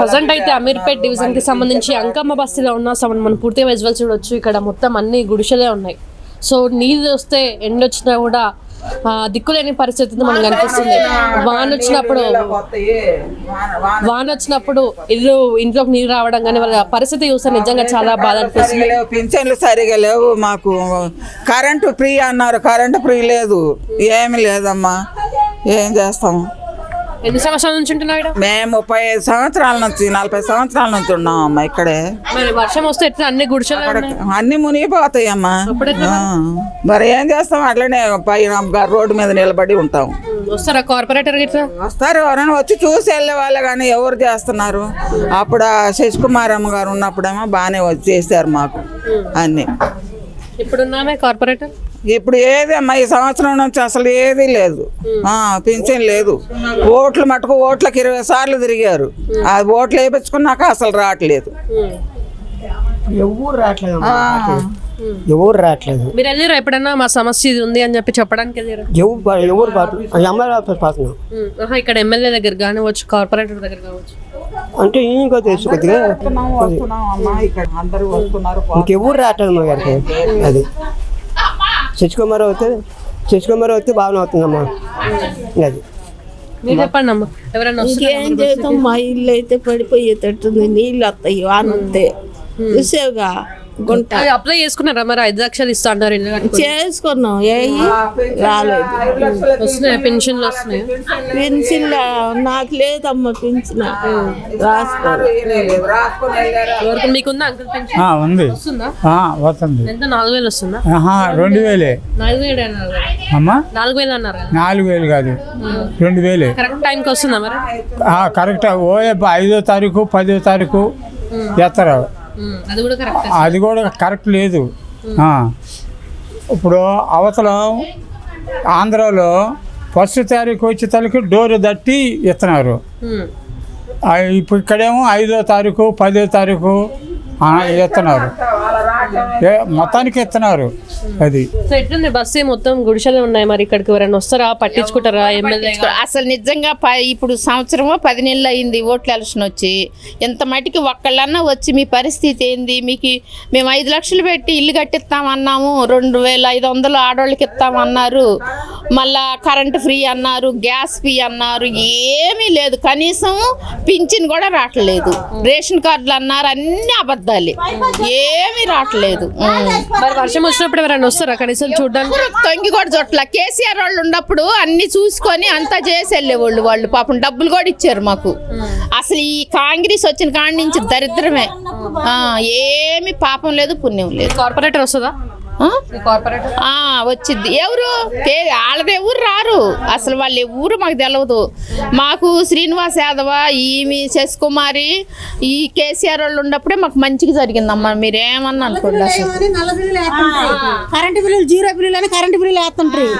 Present అయితే అమీర్పేట్ డివిజన్కి సంబంధించి అంకమ్మ బస్తీలో ఉన్న సమన్ మనం పూర్తిగా విజువల్ చూడొచ్చు. ఇక్కడ మొత్తం అన్ని గుడిసెలే ఉన్నాయి. సో నీళ్ళు వస్తే ఎండ వచ్చినా కూడా దిక్కులేని పరిస్థితి మనకు కనిపిస్తుంది వాన వచ్చినప్పుడు వాన వచ్చినప్పుడు ఇల్లు ఇంట్లోకి నీరు రావడం కానీ వాళ్ళ పరిస్థితి చూస్తే నిజంగా చాలా బాధ అనిపిస్తుంది. పింఛన్లు సరిగా లేవు. మాకు కరెంటు ఫ్రీ అన్నారు. కరెంటు ఫ్రీ లేదు. ఏమి లేదమ్మా. ఏం చేస్తాము ఎన్ని సంవత్సరాల నుంచి ఉంటున్నావు? మేము ముప్పై ఐదు సంవత్సరాల నుంచి నలభై సంవత్సరాల నుంచి ఉన్నాం అమ్మా ఇక్కడే. మరి వర్షం వస్తే ఎట్లా అన్ని గుడిసెలే ఉన్నాయి? అన్ని మునిగిపోతాయి అమ్మా ఆ. మరి ఏం చేస్తాం? అట్లనే పైన రోడ్డు మీద నిలబడి ఉంటాం. వస్తారా కార్పొరేటర్ ఇట్లా వస్తారు ఎవరైనా వచ్చి చూసి వెళ్ళే వాళ్ళు కానీ ఎవరు చేస్తున్నారు? అప్పుడు ఆ శశికుమార్ అమ్మ గారు ఉన్నప్పుడేమో బాగానే వచ్చి చేశారు మాకు అన్నీ. ఇప్పుడున్నామే కార్పొరేటర్? ఇప్పుడు ఏది అమ్మా ఈ సంవత్సరం నుంచి అసలు ఏది లేదు. ఆ, పింఛన్ లేదు. ఓట్లు మటుకు ఓట్లకు ఇరవై సార్లు తిరిగారు. ఆ ఓట్లు వేయించుకున్నాక అసలు రావట్లేదు. ఎవరు రావట్లేదు ఎవరు రావట్లేదు. మీరు వెళ్ళారా ఎప్పుడన్నా మా సమస్య ఇది ఉంది అని చెప్పి చెప్పడానికి వెళ్ళారా? ఎవరు ఎవరు ఎమ్మెల్యే ఇక్కడ ఎమ్మెల్యే దగ్గర కానివచ్చు కార్పొరేటర్ దగ్గర కావచ్చు. అంటే ఇంకా తెలుసు కొద్దిగా. ఇక్కడ అందరూ వస్తున్నారు ఇంకెవరు రావట్లేదు మా గారికి. అది. శశికుమార్ అవుతే శశికుమార్ అవుతే బాగానే అవుతుందమ్మా. అది. మీరు చెప్పండి అమ్మ. ఎవరైనా వస్తున్నారా? ఏం చేద్దాం? మా ఇల్లు అయితే పడిపోయేటట్టుంది నీళ్ళు వస్తాయి వాన వస్తే. చూసావుగా? గుంట. అది అప్లై చేసుకున్నారా మరి? ఐదు లక్షలు ఇస్తా అంటారు ఇల్లు. చేసుకున్నాం. ఏ రాలేదు. వస్తున్నాయి పెన్షన్లు వస్తున్నాయి. పెన్సిల్ నాకు లేదమ్మా పెన్షన్. రాసుకోరు ఎవరికి మీకుందా అంకుల్ పెన్షన్? ఆ, ఉంది. వస్తుందా? ఆ, వస్తుంది. ఎంత? నాలుగు వేలు వస్తుందా? ఆహా రెండు వేలే. నాలుగు వేలు అన్నారు కదా. అమ్మా? నాలుగు వేలు అన్నారు కదా. నాలుగు వేలు కాదు. రెండు వేలే. కరెక్ట్ టైంకి వస్తుందా మరి? ఆ, కరెక్ట్. ఓయే ఐదో తారీఖు పదో తారీఖు ఎత్తరు ఉమ్, అది కూడా కరెక్ట్ లేదు. ఇప్పుడు అవతల ఆంధ్రాలో ఫస్ట్ తారీఖు వచ్చే తారీఖు డోర్ తట్టి ఇస్తున్నారు ఇప్పుడు ఇక్కడేమో ఐదో తారీఖు పదో తారీఖు ఇస్తున్నారు మొత్తానికి ఇస్తున్నారు. అది. సో ఎట్లుంది? బస్సు మొత్తం గుడిసెలు ఉన్నాయి మరి ఇక్కడికి ఎవరైనా వస్తారా? పట్టించుకుంటారా? ఎమ్మెల్యే అసలు నిజంగా ప ఇప్పుడు సంవత్సరమో పది నెలలు అయింది ఓట్ల ఎలక్షన్ వచ్చి. ఎంత మటుకి ఒక్కళ్ళన్నా వచ్చి మీ పరిస్థితి ఏంది? మీకు మేము ఐదు లక్షలు పెట్టి ఇల్లు కట్టిస్తామన్నాము. రెండు వేల ఐదు వందలు ఆడవాళ్ళకి ఇస్తామన్నారు. మళ్ళా కరెంటు ఫ్రీ అన్నారు గ్యాస్ ఫ్రీ అన్నారు. ఏమీ లేదు. కనీసం పింఛన్ కూడా రావట్లేదు. రేషన్ కార్డులు అన్నారు. అన్ని అబద్ధాలే. ఏమీ రావట్లేదు. ఉం. మరి వర్షం వచ్చినప్పుడు ఎవరైనా వస్తారా? కనీసం చూడడానికి. తొంగి కూడా చోట్ల కేసీఆర్ వాళ్ళు ఉన్నప్పుడు అన్ని చూసుకొని అంతా చేసి వెళ్ళేవాళ్ళు వాళ్ళు. పాపం డబ్బులు కూడా ఇచ్చారు మాకు. అసలు ఈ కాంగ్రెస్ వచ్చిన కాడి నుంచి దరిద్రమే. ఆ, ఏమి పాపం లేదు పుణ్యం లేదు. కార్పొరేటర్ వస్తుందా? వచ్చింది ఎవరు? కే- వాళ్ళది ఎవరు రారు. అసలు వాళ్ళు ఎవరు మాకు తెలియదు మాకు శ్రీనివాస్ యాదవ ఈమె శశికుమారి ఈ కేసీఆర్ వాళ్ళు ఉన్నప్పుడే మాకు మంచిగా జరిగిందమ్మా. మీరేమన్నా అనుకోండి అసలు. కరెంటు బిల్లులు జీరో బిల్లులు అని కరెంటు బిల్లులు వేస్తుంటారు.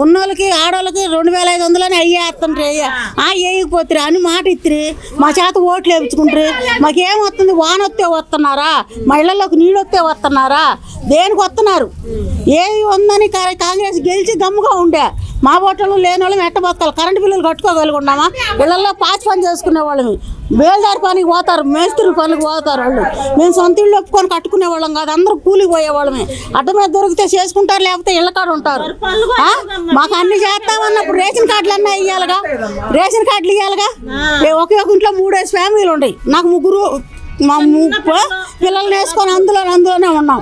ఉన్నోళ్ళకి ఆడోళ్ళకి రెండు వేల ఐదు వందలని అయ్యి వేస్తుంటారు. ఆ. వేయకపోతారు అని మాట ఇత్తిరి మా చేత ఓట్లు వేయించుకుంటారు. మాకేం వస్తుంది? వాన వస్తే వస్తున్నారా? మా ఇళ్ళలోకి నీళ్ళు వస్తే వస్తున్నారా? దేనికి వస్తున్నారు ఏది ఉందని కాంగ్రెస్ గెలిచి గమ్ముగా ఉండే మా ఓటర్లు లేని వాళ్ళం ఎట్ట బతకాలి కరెంటు బిల్లులు కట్టుకోగలుగున్నామా? ఇళ్ళలో పాచి పని చేసుకునే వాళ్ళమి బేల్దారి పనికి పోతారు మేస్త్రి పనికి పోతారు వాళ్ళు. మేము సొంత ఇల్లు ఒప్పుకొని కట్టుకునే వాళ్ళం కాదు అందరూ కూలికి పోయేవాళ్ళమే అడ్డ మీద దొరికితే చేసుకుంటారు లేకపోతే ఇళ్ళ కాడ ఉంటారు? మాకు అన్ని చేస్తామన్నప్పుడు రేషన్ కార్డులు అన్నీ ఇవ్వాలిగా రేషన్ కార్డులు ఇవ్వాలిగా ఒకే ఒక ఇంట్లో మూడేసి ఫ్యామిలీలు ఉన్నాయి నాకు ముగ్గురు మా ము- పిల్లల్ని వేసుకొని అందులో అందులోనే ఉన్నాం.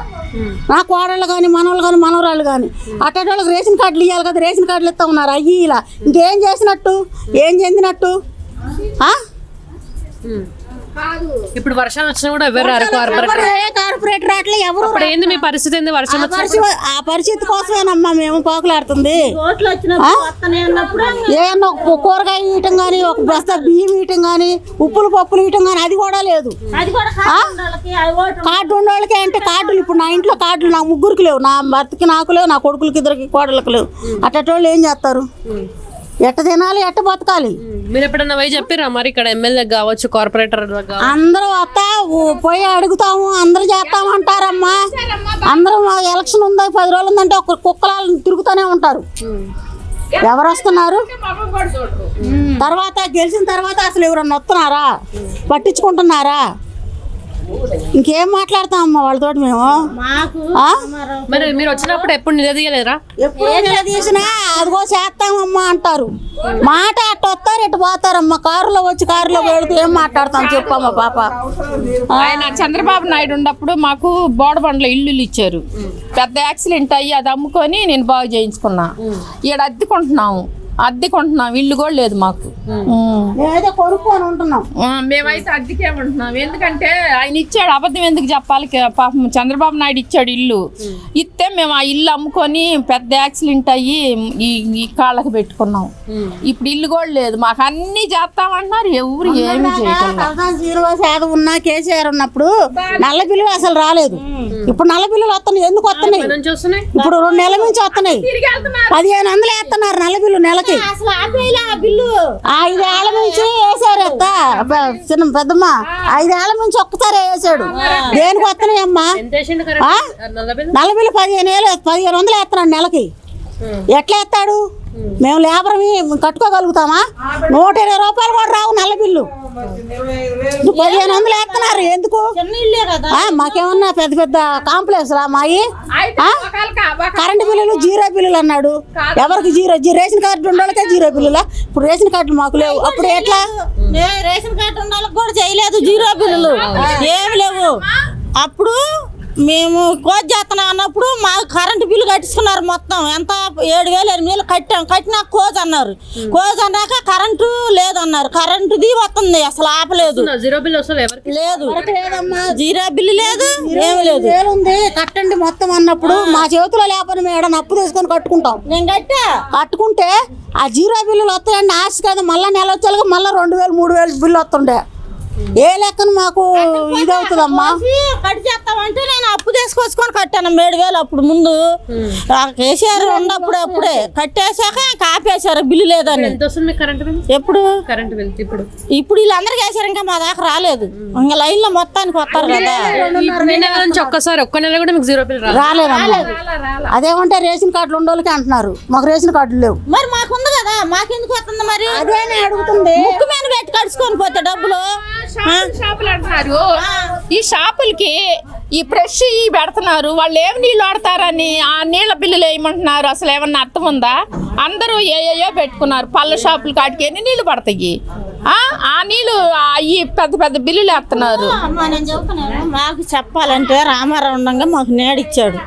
నా కోడళ్ళు కానీ మనవాళ్ళు కానీ మనవరాళ్ళు కానీ అట్టేటోళ్ళకి రేషన్ కార్డులు ఇవ్వాలి కదా రేషన్ కార్డులు ఇస్తా ఉన్నారు. అయ్యి ఇలా. ఇంకేం చేసినట్టు? ఏం చెందినట్టు? ఇప్పుడు వర్షాలు వచ్చినా కూడా ఎవరు రారు కార్పొరేటర్ ఎవరు ఏ కార్పొరేటర్ అట్లా ఎవరు ఇప్పుడు ఏంది మీ పరిస్థితి ఏంది? వర్షం ఆ వచ్చిన పరిస్థితి ఆ పరిస్థితి కోసమేనమ్మా మేము పోకలాడుతుంది? ఏమన్నా ఒక కూరగాయ ఇయటం కానీ ఒక బస్తా బియ్యం ఇయటం కానీ ఉప్పులు పప్పులు ఇయటం కానీ అది కూడా లేదు. ఆ? కార్డు ఉన్న వాళ్ళకి అంటే కార్డులు ఇప్పుడు నా ఇంట్లో కార్డులు నా ముగ్గురికి లేవు. నా భర్తకి నాకు లేవు నా కొడుకులకి ఇద్దరికి కోడళ్ళకి లేవు. అట్టటి వాళ్ళు ఏం చేస్తారు? ఎట్ట తినాలి ఎట్ట బతకాలి? మీరు ఎప్పుడన్నా పోయి చెప్పిరా మరి ఇక్కడ ఎమ్మెల్యే కావచ్చు కార్పొరేటర్ అందరూ వస్తా ఊ- పోయి అడుగుతాము అందరూ చేస్తామంటారమ్మా అందరూ మా ఎలక్షన్ ఉందా పది రోజులు ఉందంటే ఒక కుక్కలాలు తిరుగుతూనే ఉంటారు. ఎవరు వస్తున్నారు? తర్వాత గెలిచిన తర్వాత అసలు ఎవరన్నా వస్తున్నారా? పట్టించుకుంటున్నారా? ఇంకేం మాట్లాడతామమ్మా వాళ్ళతో మేము? మరి మీరు వచ్చినప్పుడు ఎప్పుడు నిలదీయలేరా? ఎప్పుడు నిలదీసినా అదిగో చేస్తామమ్మా అంటారు. మాట అట్ట వస్తారు ఇటు పోతారమ్మా కారులో వచ్చి కారులో వెళుతూ ఏం మాట్లాడతాం చెప్పమ్మా పాప. ఆయన చంద్రబాబు నాయుడు ఉన్నప్పుడు మాకు బోడబండ్లో ఇల్లులు ఇచ్చారు. పెద్ద యాక్సిడెంట్ అయ్యి అది అమ్ముకొని నేను బాగు చేయించుకున్నా. ఈడ అద్దెకుంటున్నాము అద్దెకుంటున్నాం ఇల్లు కూడా లేదు మాకు. మేమైతే అద్దెకే ఉంటున్నాం ఎందుకంటే ఆయన ఇచ్చాడు అబద్ధం ఎందుకు చెప్పాలి? పాపం చంద్రబాబు నాయుడు ఇచ్చాడు ఇల్లు. ఇస్తే మేము ఆ ఇల్లు అమ్ముకొని పెద్ద యాక్సిడెంట్ అయ్యి ఈ ఈ కాళ్ళకి పెట్టుకున్నాం. ఇప్పుడు ఇల్లు కూడా లేదు. మాకు అన్ని చేస్తామంటున్నారు. ఎవరు ఏమి యాదవ్ ఉన్నా కేసీఆర్ ఉన్నప్పుడు నల్ల బిల్లులు అసలు రాలేదు. ఇప్పుడు నల్ల బిల్లులు వస్తున్నాయి. ఎందుకు వస్తున్నాయి? ఇప్పుడు రెండు నెలల నుంచి వస్తున్నాయి. పదిహేను వందలు వేస్తున్నారు నల్ల బిల్లు నెలకి ఐదేళ్ళ నుంచి వేసారు అక్క చిన్న పెద్దమ్మ ఐదేళ్ళ నుంచి ఒక్కసారి వేసాడు దేనికి వస్తున్నాయమ్మా నలభై పదిహేను వేలు పదిహేను వందలు వేస్తున్నాడు నెలకి. ఎట్లా ఎత్తాడు మేము లేబర్ కట్టుకోగలుగుతామా? నూట ఇరవై రూపాయలు కూడా రావు నల్ల బిల్లు. పదిహేను వందలు వేస్తున్నారు. ఎందుకు? మాకేమన్నా పెద్ద పెద్ద కాంప్లెక్స్ రా మాయి? కరెంటు బిల్లులు జీరో బిల్లులు అన్నాడు. ఎవరికి జీరో? జీ- రేషన్ కార్డు వాళ్ళకే జీరో బిల్లులా? ఇప్పుడు రేషన్ కార్డులు మాకు లేవు. అప్పుడు ఎట్లా? రేషన్ కార్డు వాళ్ళకి కూడా చేయలేదు. జీరో బిల్లులు. ఏమి లేవు. అప్పుడు మేము కోచ్ చేస్తున్నాం అన్నప్పుడు మా కరెంటు బిల్లు కట్టించుకున్నారు మొత్తం. ఎంత? ఏడు వేలు ఎనిమిది వేలు కట్టాం. కట్టినాక కోజ్ అన్నారు. కోజ్ అన్నాక కరెంటు లేదన్నారు. కరెంటుది వస్తుంది. అసలు ఆపలేదు. జీరో బిల్ లేదు. జీరో బిల్లు లేదు ఏమి లేదు. ఉంది కట్టండి మొత్తం అన్నప్పుడు. మా చేతిలో లేకపోతే మేము ఏడన్నా అప్పు తీసుకొని కట్టుకుంటాం. నేను కట్టా? కట్టుకుంటే ఆ జీరో బిల్లులు వస్తాయండి ఆశ కాదు. మళ్ళీ నెల వచ్చేలాగా మళ్ళీ రెండు వేలు మూడు వేలు బిల్లు వస్తుండే. ఏ లెక్కన మాకు ఇది అవుతుందమ్మా కట్ చేస్తామంటే నేను అప్పు తీసుకొచ్చుకొని కట్టాను ఏడు వేలు అప్పుడు ముందు. ఆ కేసీఆర్ ఉన్నప్పుడు అప్పుడే కట్టేశాక ఇంకా ఆపేశారు బిల్లు లేదని. మీకు ఎప్పుడు? కరెంట్ బిల్ ఇప్పుడు. ఇప్పుడు వీళ్ళందరికీ వేసారు ఇంకా మా దాకా రాలేదు. ఇంకా లైన్లో మొత్తానికి వస్తారు కదా. ఈ నెల నుంచి ఒక్కసారి ఒక్క నెల కూడా మీకు జీరో బిల్ రాదు రాలేదమ్మా. అదేమంటే రేషన్ కార్డులు ఉండోళ్ళకి అంటున్నారు. మాకు రేషన్ కార్డులు లేవు. మరి మాకుంది కదా మాకెందుకు వస్తుంది మరి? అదే అడుగుతుంది. ముక్కు మీద పెట్టి కడుచుకొని పోతే డబ్బులు. షాపులు అంటున్నారు. ఈ షాపులకి ఈ ఫ్రెష్ ఈ పెడుతున్నారు. వాళ్ళు ఏం నీళ్ళు వాడతారని ఆ నీళ్ళ బిల్లులు వేయమంటున్నారు. అసలు ఏమన్నా అర్థం ఉందా? అందరూ ఏయో పెట్టుకున్నారు. పళ్ళ షాపులు కాటికి ఎన్ని నీళ్ళు పడతాయి? ఆ? నీళ్ళు ఈ పెద్ద పెద్ద బిల్లులు వేస్తున్నారు. మాకు చెప్పాలంటే రామారావు ఉండగా మాకు నేడిచ్చాడు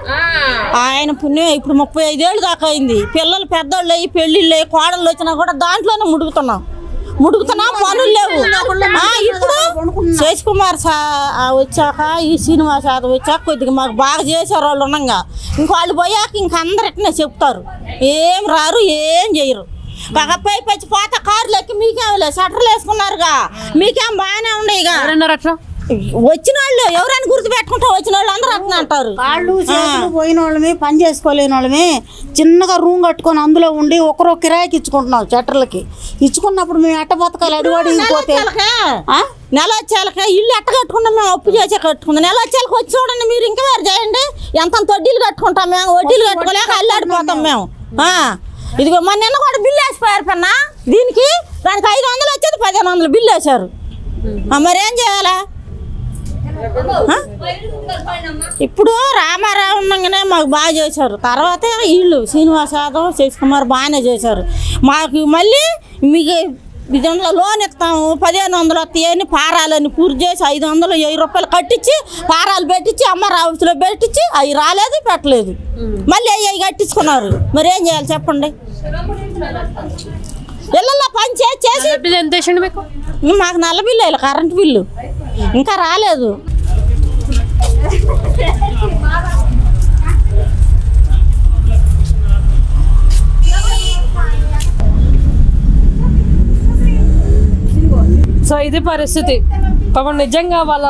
ఆయన పుణ్యం ఇప్పుడు ముప్పై ఐదేళ్ళు దాకా అయింది. పిల్లలు పెద్దోళ్ళు అయ్యి పెళ్ళిళ్ళు అయ్యి కోడళ్ళు వచ్చినా కూడా దాంట్లోనే ముడుగుతున్నాం. ముడుగుతున్నాం పనులు లేవు. ఇప్పుడు శేష్ కుమార్ సార్ వచ్చాక ఈ శ్రీనివాస్ యాదవ్ వచ్చాక కొద్దిగా మాకు బాగా చేశారు వాళ్ళు ఉండగా. ఇంక వాళ్ళు పోయాక ఇంక అందరికనే చెప్తారు. ఏం రారు ఏం చేయరు. పై పచ్చి పాత కార్లు ఎక్కి మీకేం లేదు షట్టర్లు వేసుకున్నారుగా. మీకేం బాగానే ఉండేగా. ఎవరన్నారు లక్షలు వచ్చిన వాళ్ళు ఎవరైనా గుర్తు పెట్టుకుంటా వచ్చిన వాళ్ళు అందరూ అట్లా అంటారు. కాళ్ళు చేతులు పోయిన వాళ్ళమి పని చేసుకోలేని వాళ్ళమి చిన్నగా రూమ్ కట్టుకొని అందులో ఉండి ఒకరు కిరాయికి ఇచ్చుకుంటున్నాం షట్టర్లకి ఇచ్చుకున్నప్పుడు మేము ఎట్ట బతకాలి? అడివాడి? నెల వచ్చేళ్ళకే ఇల్లు ఎట్ట కట్టుకుంటాం మేము? అప్పు చేసే కట్టుకుందాం. నెల వచ్చేళ్ళకి వచ్చి చూడండి మీరు ఇంకా వేరు చేయండి. ఎంత వడ్డీలు కట్టుకుంటాం మేము? వడ్డీలు కట్టుకోలేక అల్లాడిపోతాం మేము. ఇదిగో మన నిన్న కూడా బిల్లు వేసిపోయారు పన్నా. దీనికి దానికి ఐదు వందలు వచ్చేది పదిహేను వందలు బిల్లు వేశారు. మరేం చేయాలా? ఇప్పుడు రామారావు ఉండగానే మాకు బాగా చేశారు. తర్వాత వీళ్ళు శ్రీనివాస్ యాదవ్ శశి కుమార్ బాగానే చేశారు. మాకు మళ్ళీ మీకు ఇదంలో లోన్ ఇస్తాము. పదిహేను వందలు వస్తాయని పారాలని పూర్తి చేసి ఐదు వందలు వెయ్యి రూపాయలు కట్టించి పారాలు పెట్టించి అమ్మ ఆఫీసులో పెట్టించి అవి రాలేదు పెట్టలేదు. మళ్ళీ అవి అవి కట్టించుకున్నారు. మరి ఏం చేయాలి చెప్పండి? ఇళ్ళల్లో పని చేసి మీకు? మాకు నల్ల బిల్లు వేయాలి కరెంట్ బిల్లు. ఇంకా రాలేదు. సో ఇది పరిస్థితి. పాపం నిజంగా వాళ్ళ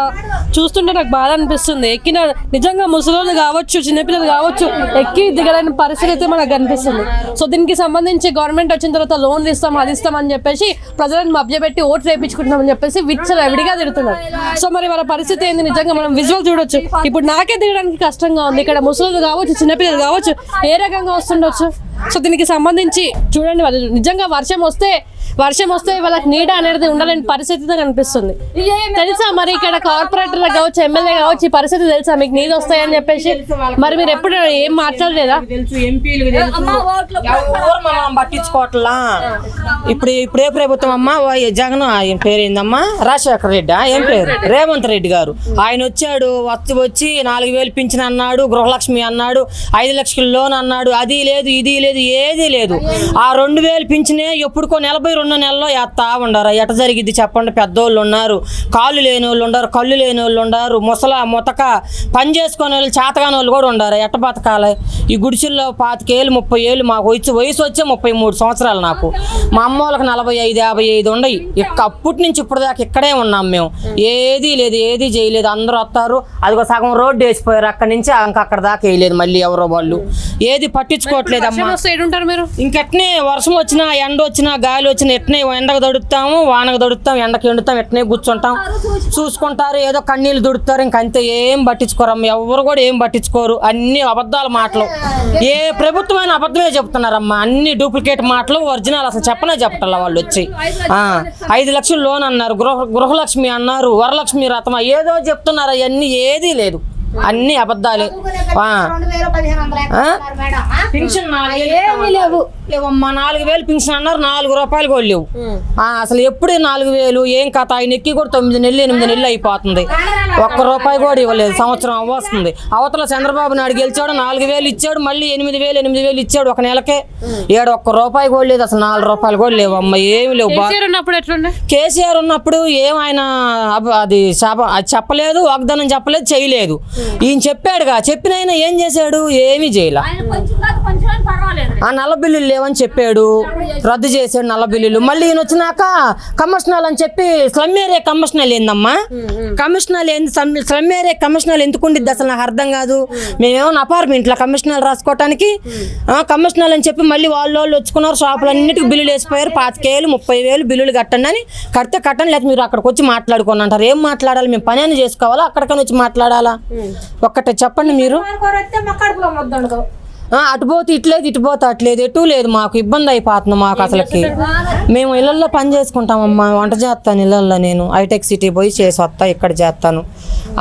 చూస్తుంటే నాకు బాధ అనిపిస్తుంది. ఎక్కిన నిజంగా ముసలోళ్ళు కావచ్చు చిన్నపిల్లలు కావచ్చు ఎక్కి దిగలేని పరిస్థితి అయితే మనకు కనిపిస్తుంది. సో దీనికి సంబంధించి గవర్నమెంట్ వచ్చిన తర్వాత లోన్లు ఇస్తాం అది ఇస్తాం అని చెప్పేసి ప్రజలను మభ్యపెట్టి ఓట్లు వేయించుకుంటున్నామని చెప్పేసి విచ్చలు ఎవిడిగా తిడుతున్నారు. సో మరి వాళ్ళ పరిస్థితి ఏంది? నిజంగా మనం విజువల్ చూడొచ్చు. ఇప్పుడు నాకే దిగడానికి కష్టంగా ఉంది. ఇక్కడ ముసలోళ్ళు కావచ్చు చిన్నపిల్లలు కావచ్చు ఏ రకంగా వస్తుండొచ్చు? సో దీనికి సంబంధించి చూడండి వాళ్ళు. నిజంగా వర్షం వస్తే వర్షం వస్తే వాళ్ళకి నీడ అనేది ఉండలేని పరిస్థితితో కనిపిస్తుంది. తెలుసా మరి ఇక్కడ కార్పొరేటర్లకు కావచ్చు ఎమ్మెల్యే కావచ్చు ఈ పరిస్థితి తెలుసా? మీకు నీళ్ళు వస్తాయని చెప్పేసి. మరి మీరు ఎప్పుడు ఏం మాట్లాడలేదా? పట్టించుకోవట్లా? ఇప్పుడు ఇప్పుడే ప్రభుత్వం అమ్మా జగన్ ఆయన పేరు ఏందమ్మా? రాజశేఖర రెడ్డి ఏం పేరు? రేవంత్ రెడ్డి గారు. ఆయన వచ్చాడు వచ్చి వచ్చి నాలుగు వేలు పింఛన్ అన్నాడు గృహలక్ష్మి అన్నాడు ఐదు లక్షల లోన్ అన్నాడు అది లేదు ఇది లేదు. ఏది లేదు. ఆ రెండు వేలు పింఛనే ఎప్పుడుకో నలభై రెండు నెలల్లో ఎత్తా ఉండరు. ఎట జరిగిద్ది చెప్పండి? పెద్దోళ్ళు ఉన్నారు కాళ్ళు లేని వాళ్ళు ఉండరు కళ్ళు లేని వాళ్ళు ఉండరు ముసల ముతక పని చేసుకునే వాళ్ళు చేతగాని వాళ్ళు కూడా ఉండరు. ఎట్ట బతకాలి? ఈ గుడిసెల్లో పాతికేళ్ళు ముప్పై ఏళ్ళు మాకు వచ్చి వయసు వచ్చే ముప్పై మూడు సంవత్సరాలు నాకు. మా అమ్మ వాళ్ళకి నలభై ఐదు యాభై ఐదు ఉండయి. ఇక్క అప్పటి నుంచి ఇప్పుడు దాకా ఇక్కడే ఉన్నాం మేము. ఏదీ లేదు ఏదీ చేయలేదు. అందరూ వస్తారు. అదిగో సగం రోడ్డు వేసిపోయారు. అక్కడి నుంచి ఇంకా అక్కడ దాకా వేయలేదు మళ్ళీ ఎవరో వాళ్ళు. ఏది పట్టించుకోవట్లేదు అమ్మా వస్తే ఏడుంటారు మీరు? ఇంకెట్నే వర్షం వచ్చినా ఎండ వచ్చినా గాలి వచ్చినా ఎట్నే ఎండకు దొడుతాము వానకు దొడుతాం ఎండకు ఎండుతాం ఎట్నే కూర్చుంటాం. చూసుకుంటారు ఏదో కన్నీళ్ళు దుడుతారు ఇంకంతే ఏం పట్టించుకోరమ్మ ఎవరు కూడా ఏం పట్టించుకోరు. అన్ని అబద్ధాల మాటలు. ఏ ప్రభుత్వమైన అబద్ధమే చెప్తున్నారమ్మా. అన్ని డూప్లికేట్ మాటలు ఒరిజినల్ అసలు చెప్పనే చెప్పటల్లా వాళ్ళు వచ్చి. ఐదు లక్షలు లోన్ అన్నారు గృహ గృహలక్ష్మి అన్నారు వరలక్ష్మి రథమ ఏదో చెప్తున్నారు అవన్నీ ఏదీ లేదు. అన్ని అబద్ధాలే. ఆ. ఆ? పింఛన్ నాలుగు లేవు. లేవమ్మా నాలుగు వేలు పింఛన్ అన్నారు నాలుగు రూపాయలు కూడా లేవు ఆ, అసలు ఎప్పుడు నాలుగు వేలు ఏం కథ? ఆయన ఎక్కి కూడా తొమ్మిది నెలలు ఎనిమిది నెలలు అయిపోతుంది. ఒక్క రూపాయి కూడా ఇవ్వలేదు సంవత్సరం వస్తుంది అవతల చంద్రబాబు నాయుడు గెలిచాడు నాలుగు వేలు ఇచ్చాడు మళ్ళీ ఎనిమిది వేలు ఎనిమిది వేలు ఇచ్చాడు ఒక నెలకే. ఏడు ఒక్క రూపాయి కూడా లేదు అసలు నాలుగు రూపాయలు కూడా లేవు అమ్మ ఏమి లేవు. కేసీఆర్ ఉన్నప్పుడు ఎట్లుండే? కేసీఆర్ ఉన్నప్పుడు ఏం ఆయన అబ- అది శాప అది చెప్పలేదు వాగ్దానం చెప్పలేదు చేయలేదు. ఈయన చెప్పాడుగా చెప్పిన ఆయన ఏం చేశాడు? ఏమీ చేయలే. ఆ నల్ల బిల్లులు లేవని చెప్పాడు. రద్దు చేశాడు నల్ల బిల్లులు. మళ్ళీ ఈయన వచ్చినాక కమిషనల్ అని చెప్పి స్లమ్ ఏరియా కమిషనల్ ఏందమ్మా? కమిషనల్ ఏంది? స్లమ్- ఏరియా కమిషనల్ ఎందుకు ఉండిద్ది అసలు? నాకు అర్థం కాదు. మేమేమన్నా అపార్ట్మెంట్లో కమిషనల్ రాసుకోవటానికి కమిషనల్ అని చెప్పి మళ్ళీ వాళ్ళు వాళ్ళు వచ్చుకున్నారు. షాపులు అన్నిటికీ బిల్లులు వేసిపోయారు. పాతికేలు ముప్పై వేలు బిల్లులు కట్టండి అని కడితే కట్టండి. లేకపోతే మీరు అక్కడికి వచ్చి మాట్లాడుకోండి అంటారు. ఏం మాట్లాడాలి? మేము పని అని చేసుకోవాలా? అక్కడికని వచ్చి మాట్లాడాలా? ఒక్కటే చెప్పండి మీరు. అటు పోతే ఇట్లేదు ఇటు పోతే అట్లేదు ఎటు లేదు. మాకు ఇబ్బంది అయిపోతుంది మాకు అసలుకి. మేము ఇళ్ళల్లో పని చేసుకుంటామమ్మా వంట చేస్తాను ఇళ్ళల్లో నేను. హైటెక్ సిటీ పోయి చేసి వస్తా ఇక్కడ చేస్తాను.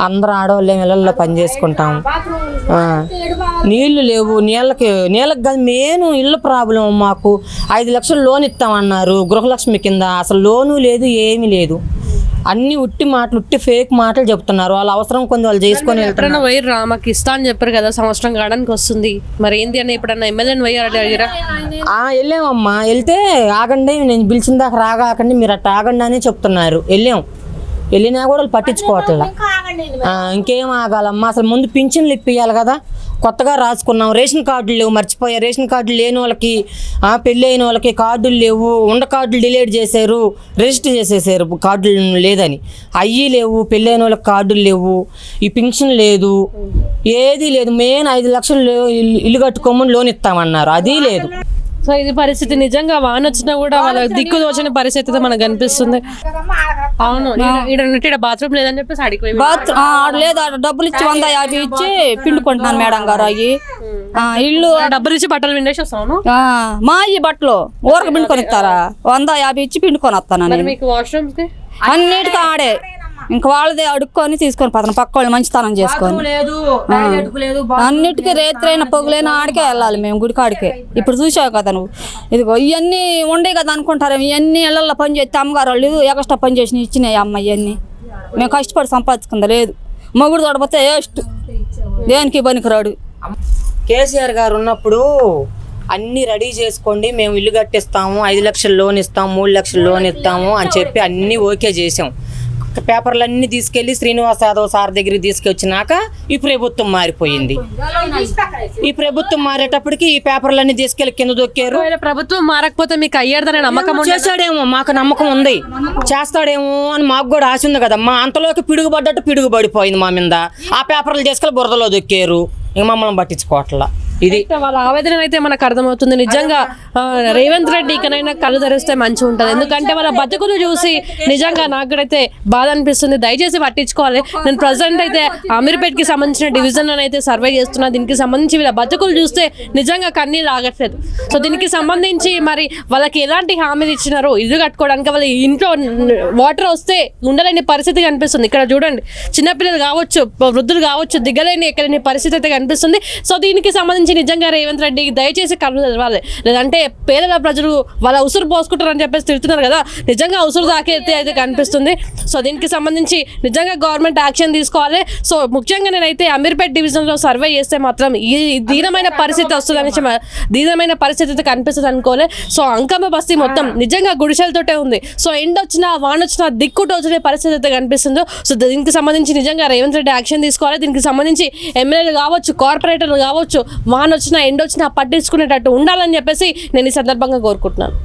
అందరూ ఆడవాళ్ళు ఇళ్ళల్లో పని చేసుకుంటాము. నీళ్ళు లేవు. నీళ్ళకి నీళ్ళకి కాదు మెయిన్ ఇళ్ళ ప్రాబ్లం మాకు. ఐదు లక్షలు లోన్ ఇస్తామన్నారు గృహలక్ష్మి కింద. అసలు లోను లేదు ఏమీ లేదు. అన్ని ఉట్టి మాటలు ఉట్టి ఫేక్ మాటలు చెప్తున్నారు. వాళ్ళ అవసరం కొంచెం వాళ్ళు చేసుకొని వెళ్తున్నారు. ఎప్పుడన్నా పోయిర్రా మాకు ఇస్తా అని చెప్పారు కదా సంవత్సరం కావడానికి వస్తుంది. మరి ఏంది అని ఎప్పుడన్నా ఎమ్మెల్యేని పోయారు అడిగారా? ఆ, వెళ్ళామమ్మా. వెళ్తే ఆగండి నేను పిలిచిన దాకా రాగాకండి మీరు అట్ట ఆగండి అని చెప్తున్నారు. వెళ్ళాం. వెళ్ళినా కూడా వాళ్ళు పట్టించుకోవట్లే. ఇంకేం ఆగాలమ్మా? అసలు ముందు పింఛన్లు ఇప్పియాలి కదా. కొత్తగా రాసుకున్నాం. రేషన్ కార్డులు లేవు మర్చిపోయా. రేషన్ కార్డులు లేని వాళ్ళకి పెళ్ళి అయిన వాళ్ళకి కార్డులు లేవు. ఉండ కార్డులు డిలీట్ చేశారు రిజిస్టర్ చేసేసారు. కార్డులు లేదని. అయ్యి లేవు పెళ్ళి అయిన వాళ్ళకి కార్డులు లేవు ఈ పింఛన్ లేదు ఏది లేదు. మెయిన్ ఐదు లక్షలు ఇల్లు- ఇల్లు కట్టుకోమని లోన్ ఇస్తామన్నారు. అది లేదు. సో ఇది పరిస్థితి నిజంగా వాన వచ్చినా కూడా వాళ్ళ దిక్కు దోచని పరిస్థితి అయితే మనకు కనిపిస్తుంది అవును ఇక్కడ బాత్రూమ్ లేదని చెప్పేసి అడిగిపోయి బాత్ ఆ, ఆడ లేదు డబ్బులు ఇచ్చి వంద యాభై ఇచ్చి పిండుకుంటున్నాను మేడం గారు అవి ఆ, ఇల్లు డబ్బులు ఇచ్చి బట్టలు విండేసి వస్తాను మా ఈ బట్టలు. ఊరకు పిండుకొని ఇస్తారా వంద యాభై ఇచ్చి పిండుకొని వస్తాను అన్నిటికీ ఆడే. ఇంకా వాళ్ళదే అడుక్కొని తీసుకొని పోతాను. పక్క వాళ్ళు మంచితనం చేసుకొని. లేదు లేదు అన్నిటికీ రేత్రైన పొగులైన ఆడికే వెళ్ళాలి మేము గుడి కాడికే ఇప్పుడు చూసావు కదా నువ్వు. ఇదిగో ఇవన్నీ ఉండే కదా అనుకుంటారు ఇవన్నీ ఇళ్ళల్లో పని చేస్తే అమ్మగారు వాళ్ళు ఎక్స్ట్రా పని చేసి ఇచ్చినాయి అమ్మ ఇవన్నీ మేము కష్టపడి సంపాదించుకుందా లేదు. మొగుడు తోడపోతే వేస్ట్. దేనికి పనికిరాడు? కేసీఆర్ గారు ఉన్నప్పుడు అన్ని రెడీ చేసుకోండి మేము ఇల్లు కట్టిస్తాము ఐదు లక్షలు లోన్ ఇస్తాము మూడు లక్షలు లోన్ ఇస్తాము అని చెప్పి అన్ని ఓకే చేసాం. పేపర్లన్నీ తీసుకెళ్ళి శ్రీనివాస్ యాదవ్ సార్ దగ్గరికి తీసుకొచ్చినాక ఈ ప్రభుత్వం మారిపోయింది. ఈ ప్రభుత్వం మారేటప్పటికి ఈ పేపర్లన్నీ తీసుకెళ్ళి కింద దొక్కారు. ప్రభుత్వం మారకపోతే మీకు అయ్యేదనే నమ్మకం? చేశాడేమో మాకు నమ్మకం ఉంది. చేస్తాడేమో అని మాకు కూడా ఆశ ఉంది కదమ్మా అంతలోకి పిడుగుపడ్డట్టు పిడుగు పడిపోయింది మా మీద. ఆ పేపర్లు తీసుకెళ్ళి బురదలో దొక్కారు. ఇంక మమ్మల్ని పట్టించుకోవట్లా. ఇది అయితే వాళ్ళ ఆవేదన అయితే మనకు అర్థమవుతుంది. నిజంగా రేవంత్ రెడ్డి ఇకనైనా కళ్ళు తెరిస్తే మంచిగా ఉంటుంది. ఎందుకంటే వాళ్ళ బతుకులు చూసి నిజంగా నాకు కూడా అయితే బాధ అనిపిస్తుంది. దయచేసి పట్టించుకోవాలి. నేను ప్రజెంట్ అయితే అమీర్పేట్కి సంబంధించిన డివిజన్ అయితే సర్వే చేస్తున్నా. దీనికి సంబంధించి వీళ్ళ బతుకులు చూస్తే నిజంగా కన్నీళ్ళు ఆగట్లేదు. సో దీనికి సంబంధించి మరి వాళ్ళకి ఎలాంటి హామీలు ఇచ్చినారో ఇల్లు కట్టుకోవడానికి వాళ్ళ ఇంట్లో వాటర్ వస్తే ఉండలేని పరిస్థితి కనిపిస్తుంది. ఇక్కడ చూడండి చిన్నపిల్లలు కావచ్చు వృద్ధులు కావచ్చు దిగలేని ఎక్కలేని పరిస్థితి అయితే కనిపిస్తుంది. సో దీనికి సంబంధించి నిజంగా రేవంత్ రెడ్డి దయచేసి కళ్ళు తెరవాలి. లేదంటే పేదల ప్రజలు వాళ్ళ ఉసురు పోసుకుంటారని చెప్పేసి తిడుతున్నారు కదా నిజంగా ఉసురు దాకైతే అయితే కనిపిస్తుంది. సో దీనికి సంబంధించి నిజంగా గవర్నమెంట్ యాక్షన్ తీసుకోవాలి. సో ముఖ్యంగా నేనైతే అమీర్పేట్ డివిజన్లో సర్వే చేస్తే మాత్రం ఈ దీనమైన పరిస్థితి వస్తుందని దీనమైన పరిస్థితి అయితే కనిపిస్తుంది అనుకోలే. సో అంకమ్మ బస్తీ మొత్తం నిజంగా గుడిసెలతోటే ఉంది. సో ఎండ వచ్చినా వాన వచ్చినా దిక్కు టోచనే పరిస్థితి అయితే కనిపిస్తుందో సో దీనికి సంబంధించి నిజంగా రేవంత్ రెడ్డి యాక్షన్ తీసుకోవాలి. దీనికి సంబంధించి ఎమ్మెల్యేలు కావచ్చు కార్పొరేటర్లు కావచ్చు వాన వచ్చినా ఎండ వచ్చినా పట్టించుకునేటట్టు ఉండాలని చెప్పేసి నేను ఈ సందర్భంగా కోరుకుంటున్నాను.